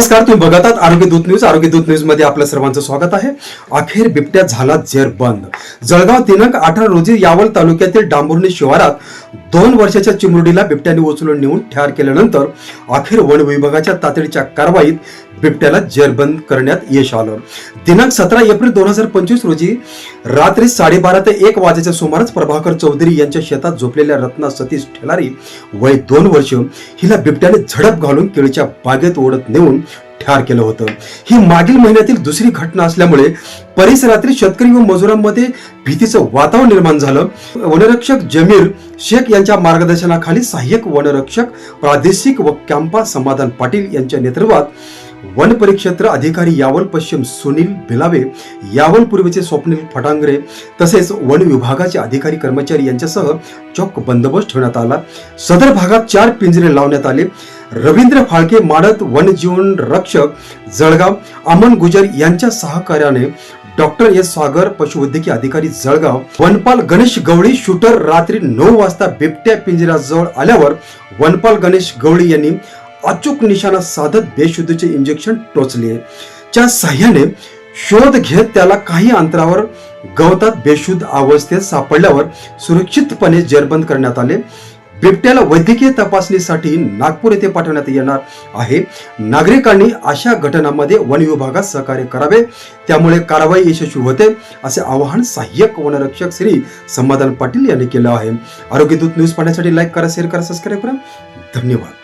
नमस्कार तुम्ही बघत आहात आरोग्य दूत न्यूज. आरोग्य दूत न्यूजमध्ये आपलं सर्वांचं स्वागत आहे. अखेर बिबट्या झाला जेर बंद. जळगाव दिनांक अठरा रोजी यावल तालुक्यातील डांबुर्णी शिवारात दोन वर्षाच्या चिमुरडीला बिबट्याने उचलून नेऊन ठार केल्यानंतर अखेर वन विभागाच्या तातडीच्या कारवाईत बिबट्याला जेरबंद करण्यात यश आलं. दिनांक सतरा एप्रिल दोन हजार पंचवीस रोजी रात्री साडेबारा ते एक वाजेच्या सुमारास प्रभाकर चौधरी यांच्या शेतात झोपलेल्या रत्ना सतीश ठेलारी वय दोन वर्ष हिला बिबट्याने झडप घालून केळीच्या बागेत ओढत नेऊन ठार केलं होतं. ही मागील महिन्यातील दुसरी घटना असल्यामुळे परिसरातील शेतकरी व मजुरांमध्ये भीतीचं वातावरण निर्माण झालं. वनरक्षक जमीर शेख यांच्या मार्गदर्शनाखाली सहाय्यक वनरक्षक प्रादेशिक व कॅम्पा समाधान पाटील यांच्या नेतृत्वात वन परिक्षेत्र अधिकारी यावल पश्चिम सुनील भिलावे यावल पूर्वेचे स्वप्नील फटांगरे तसेच वन विभागाचे अधिकारी कर्मचारी यांच्यासह चोख बंदोबस्त ठेवण्यात आला. सदर भागात चार पिंजरे लावण्यात आले. रवींद्र फाळके माडत वनजीवन रक्षक जळगाव अमन गुजर यांच्या सहकार्याने डॉक्टर एस. सागर पशुवैद्यकीय अधिकारी जळगाव वनपाल गणेश गवळी शूटर रात्री नऊ वाजता बिबट्या पिंजऱ्याजवळ आल्यावर वनपाल गणेश गवळी यांनी अचूक निशाणा साधत बेशुद्धीचे इंजेक्शन टोचले च्या साह्याने शोध घेत त्याला काही अंतरावर गवतात बेशुद्ध अवस्थेत सापडल्यावर सुरक्षितपणे जेरबंद करण्यात आले. बिबट्याला वैद्यकीय तपासणीसाठी नागपूर येथे पाठवण्यात येणार आहे. नागरिकांनी अशा घटनांमध्ये वन विभागात सहकार्य करावे. त्यामुळे कारवाई यशस्वी होते असे आवाहन सहाय्यक वनरक्षक श्री समाधान पाटील यांनी केलं आहे. आरोग्य दूत न्यूज पाहण्यासाठी लाईक करा शेअर करा सबस्क्राईब करा. धन्यवाद.